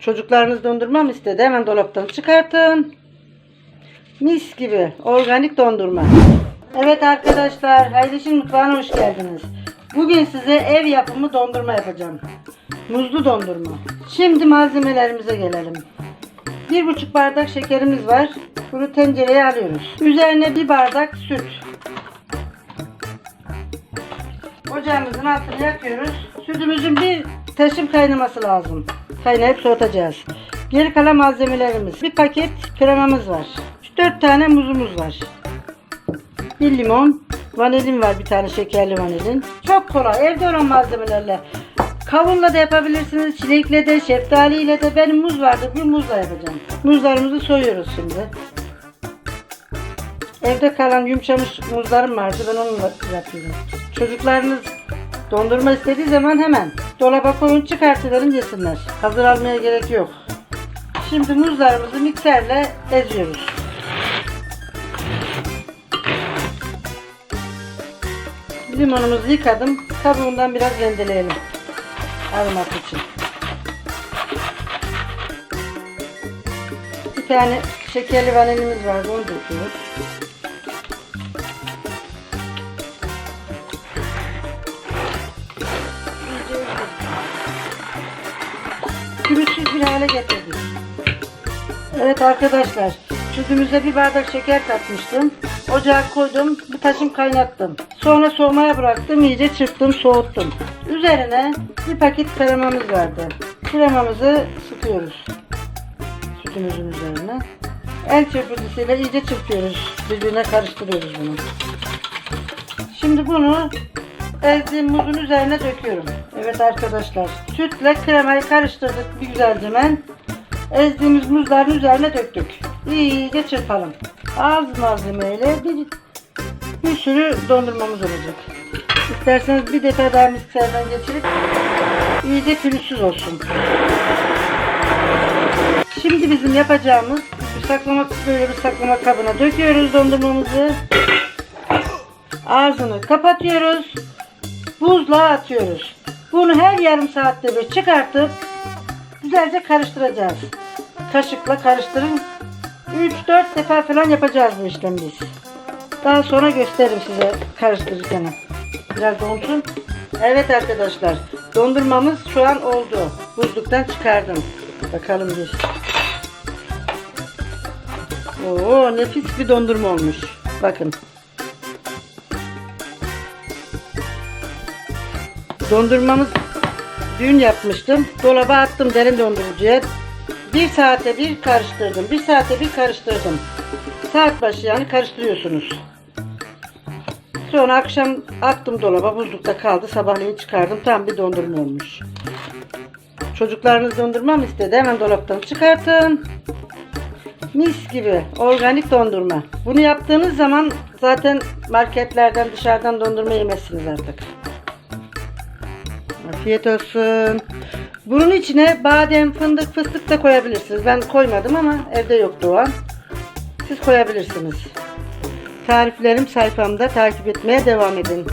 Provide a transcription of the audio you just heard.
Çocuklarınız dondurma mı istedi? Hemen dolaptan çıkartın. Mis gibi organik dondurma. Evet arkadaşlar, Hayliş'in mutfağına hoş geldiniz. Bugün size ev yapımı dondurma yapacağım. Muzlu dondurma. Şimdi malzemelerimize gelelim. Bir buçuk bardak şekerimiz var. Bunu tencereye alıyoruz. Üzerine bir bardak süt. Ocağımızın altını yakıyoruz. Sütümüzün bir taşım kaynaması lazım. Kaynayıp soğutacağız. Geri kalan malzemelerimiz. Bir paket kremamız var. 4 tane muzumuz var. Bir limon. Vanilin var bir tane şekerli vanilin. Çok kolay. Evde olan malzemelerle. Kavunla da yapabilirsiniz. Çilekle de, şeftaliyle de. Benim muz vardı. Bir muzla yapacağım. Muzlarımızı soyuyoruz şimdi. Evde kalan yumuşamış muzlarım vardı. Ben onunla yapıyorum. Çocuklarınız dondurma istediği zaman hemen dolaba koyun çıkartıverin yesinler. Hazır almaya gerek yok. Şimdi muzlarımızı mikserle eziyoruz. Limonumuzu yıkadım. Kabuğundan biraz rendeleyelim. Aromat için. Bir tane şekerli vanilimiz vardı onu döküyoruz. Pürüzsüz bir hale getirdik. Evet arkadaşlar, sütümüze bir bardak şeker katmıştım. Ocağa koydum, bir taşım kaynattım. Sonra soğumaya bıraktım, iyice çırptım, soğuttum. Üzerine bir paket kremamız vardı. Kremamızı sıkıyoruz. Sütümüzün üzerine. El çırpıcısıyla iyice çırpıyoruz. Birbirine karıştırıyoruz bunu. Şimdi bunu ezdiğim muzun üzerine döküyorum. Evet arkadaşlar. Sütle kremayı karıştırdık bir güzelce ben. Ezdiğimiz muzların üzerine döktük. İyice çırpalım. Az malzemeyle bir, bir sürü dondurmamız olacak. İsterseniz bir defa daha mikserden geçirip iyice pürüzsüz olsun. Şimdi bizim yapacağımız bir saklama böyle bir saklama kabına döküyoruz dondurmamızı. Ağzını kapatıyoruz. Buzluğa atıyoruz. Bunu her yarım saatte bir çıkartıp güzelce karıştıracağız. Kaşıkla karıştırın. 3-4 sefer falan yapacağız bu işlemi biz. Daha sonra gösteririm size karıştırırken. Biraz donsun. Evet arkadaşlar. Dondurmamız şu an oldu. Buzluktan çıkardım. Bakalım bir. Oo nefis bir dondurma olmuş. Bakın. Dondurmamız dün yapmıştım. Dolaba attım derin dondurucuya. Bir saate bir karıştırdım. Bir saate bir karıştırdım. Saat başı yani karıştırıyorsunuz. Sonra akşam attım dolaba buzlukta kaldı. Sabahleyin çıkardım. Tam bir dondurma olmuş. Çocuklarınız dondurma mı istedi? Hemen dolaptan çıkartın. Mis gibi organik dondurma. Bunu yaptığınız zaman zaten marketlerden dışarıdan dondurma yemezsiniz artık. Afiyet olsun. Bunun içine badem, fındık, fıstık da koyabilirsiniz. Ben koymadım ama evde yoktu o an. Siz koyabilirsiniz. Tariflerim sayfamda takip etmeye devam edin.